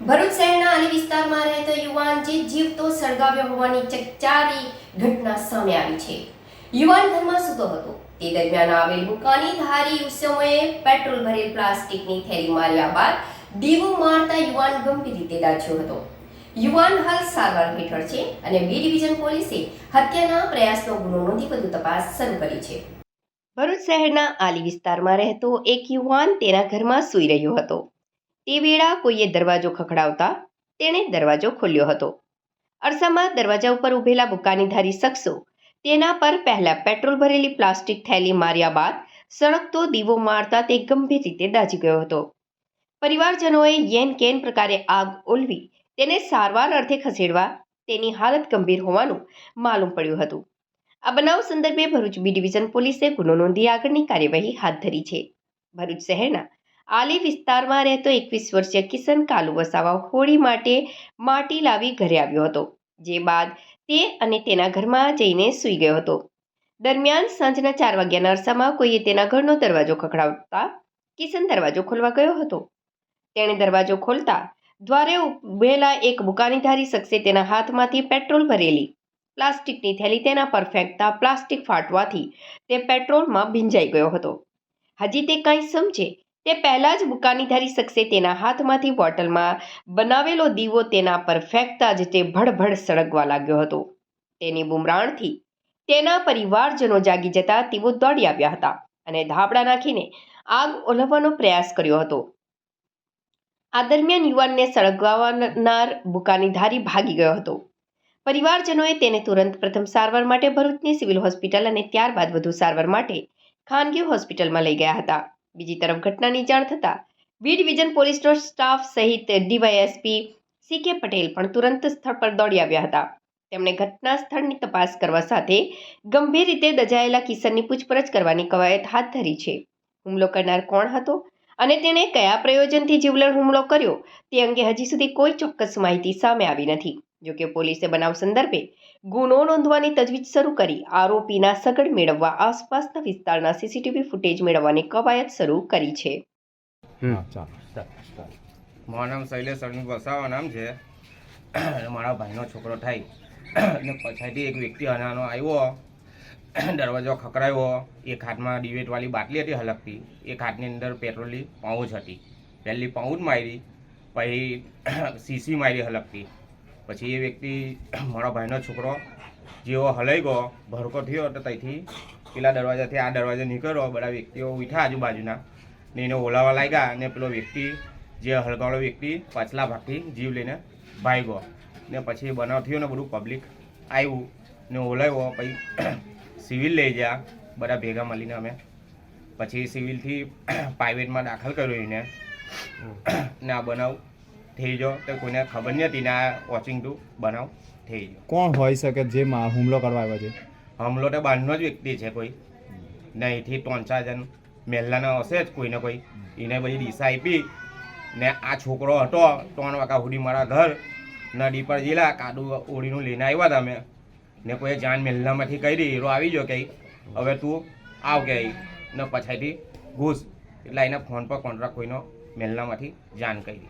ભરૂચ શહેરના અલી વિસ્તારમાં રહેતો યુવાન જે જીવતો સળગાવ્યો હોવાની ચકચારી ઘટના સામે આવી છે. યુવાન ઘરમાં સૂતો હતો. તે દરમિયાન આવેલ બુકાની ધારી ઉત્સવોએ પેટ્રોલ ભરેલ પ્લાસ્ટિકની થેલી માર્યા બાદ દીવો મારતા યુવાન ગંભીર રીતે દાઝ્યો હતો. યુવાન હાલ સારવાર હેઠળ છે અને બી ડિવિઝન પોલીસે હત્યાના પ્રયાસનો ગુનો નોંધી વધુ તપાસ શરૂ કરી છે. ભરૂચ શહેરના આલી વિસ્તારમાં રહેતો એક યુવાન તેના ઘરમાં સૂઈ રહ્યો હતો. તે વેળા કોઈએ દરવાજો ખખડાવતા તેણે દરવાજો ખોલ્યો હતો. અરસામાં દરવાજા ઉપર ઊભેલા બુકાનીધારી શખ્સો તેના પર પહેલા પેટ્રોલ ભરેલી પ્લાસ્ટિક થેલી માર્યા બાદ સળગતો દીવો મારતા તે ગંભીર રીતે દાઝી ગયો હતો. પરિવારજનોએ યેન કેન પ્રકારે આગ ઓલવી તેને સારવાર અર્થે ખસેડવા તેની હાલત ગંભીર હોવાનું માલુમ પડ્યું હતું. આ બનાવ સંદર્ભે ભરૂચ બી ડિવિઝન પોલીસે ગુનો નોંધી આગળની કાર્યવાહી હાથ ધરી છે. ભરૂચ શહેરના આલી વિસ્તારમાં રહેતો એકવીસ વર્ષીય કિશન કાલુ વસાવા હોળી માટે માટી લાવી ઘરે આવ્યો હતો, જે બાદ તે અને તેના ઘરમાં જઈને સૂઈ ગયો હતો. દરમિયાન સાંજના ચાર વાગ્યાના અરસામાં કોઈએ તેના ઘરનો દરવાજો ખખડાવતા કિશન દરવાજો ખોલવા ગયો હતો. તેણે દરવાજો ખોલતા દ્વારે ઉભેલા એક બુકાનીધારી શખ્સે તેના હાથમાંથી પેટ્રોલ ભરેલી, પ્લાસ્ટિકની થેલી તેના પર ફેંકતા પ્લાસ્ટિક ફાટવાથી તે પેટ્રોલમાં ભીંજાઈ ગયો હતો. હજી તે કાંઈ સમજે તે પહેલાં જ બુકાનીધારી શખ્સે તેના હાથમાંથી બોટલમાં બનાવેલો દીવો તેના પર ફેંકતા જ તે ભડભડ સળગવા લાગ્યો હતો. તેની બુમરાણથી તેના પરિવારજનો જાગી જતા તેઓ દોડી આવ્યા હતા અને ધાબળા નાખીને આગ ઓલવવાનો પ્રયાસ કર્યો હતો. આ દરમિયાન યુવાનને સળગાવનાર બુકાનીધારી ભાગી ગયો હતો. પરિવારજનોએ તેને તુરંત પ્રથમ સારવાર માટે ભરૂચની સિવિલ હોસ્પિટલ અને ત્યારબાદ વધુ સારવાર માટે ખાનગી હોસ્પિટલમાં લઈ ગયા હતા. બીજી તરફ ઘટનાની જાણ થતાં બી ડિવિઝન પોલીસનો સ્ટાફ સહિત ડીવાયએસપી સી કે પટેલ પણ તુરંત સ્થળ પર દોડી આવ્યા હતા. તેમણે ઘટના સ્થળની તપાસ કરવા સાથે ગંભીર રીતે દજાયેલા કિશનની પૂછપરછ કરવાની કવાયત હાથ ધરી છે. હુમલો કરનાર કોણ હતો અને તેણે કયા પ્રયોજનથી જીવલેણ હુમલો કર્યો તે અંગે હજી સુધી કોઈ ચોક્કસ માહિતી સામે આવી નથી. જોકે પોલીસે બનાવ સંદર્ભે ગુનો નોંધવાની તજવીજ શરૂ કરી આરોપીના સગડ મેળવવા આસપાસના વિસ્તારના સીસીટીવી ફૂટેજ મેળવવાની કવાયત શરૂ કરી છે. હા ચાલો. મારું નામ શૈલેષ અરવિંદ વસાવા નામ છે. મારા ભાઈનો છોકરો થાય. અને પછાડીથી એક વ્યક્તિ અનાનો આવ્યો. દરવાજો ખકરાયો એક હાથમાં ડિવેટવાળી બાટલી હતી હલકતી. એક હાથની અંદર પેટ્રોલની પાઉચ હતી. પહેલી પાઉચ મારી પછી સીસી મારી હલકતી. પછી એ વ્યક્તિ મારા ભાઈનો છોકરો જેવો હલાઈ ગયો ભરકો થયો તો ત્યાંથી પેલા દરવાજાથી આ દરવાજે નીકળ્યો. બધા વ્યક્તિઓ ઉઠ્યા આજુબાજુના ને એને ઓલાવા લાગ્યા અને પેલો વ્યક્તિ જે હળગાવાળો વ્યક્તિ પાછલા ભાગથી જીવ લઈને ભાગ્યો ને પછી બનાવ થયો ને બધું પબ્લિક આવ્યું ને ઓલાવ્યો. પછી સિવિલ લઈ ગયા બધા ભેગા મળીને અમે. પછી સિવિલથી પ્રાઇવેટમાં દાખલ કર્યો એને. ને આ બનાવ થઈ ગયો તો કોઈને ખબર નહીં હતી ને આ વોચિંગ ટુ બનાવ થઈ ગયો કોણ હોઈ શકે જે મા- હુમલો કરવા આવ્યો છે? હમલો તો બહારનો જ વ્યક્તિ છે કોઈ. ને અહીંથી ત્રણ ચાર જણ મહેલાના હશે જ કોઈને કોઈ. એને બધી દિશા આપી ને આ છોકરો હતો ત્રણ વાગ્યા સુધી મારા ઘર નદી પર જીલા કાદુ ઓળીનું લઈને આવ્યા હતા અમે. ને કોઈ જાન મહેલામાંથી દી હીરો આવી ગયો કે હવે તું આવ કે ને પછાઈથી ઘૂસ. એટલે એને ફોન પર કોન્ટ્રાક્ટ કોઈનો મહેલામાંથી જાણ કરી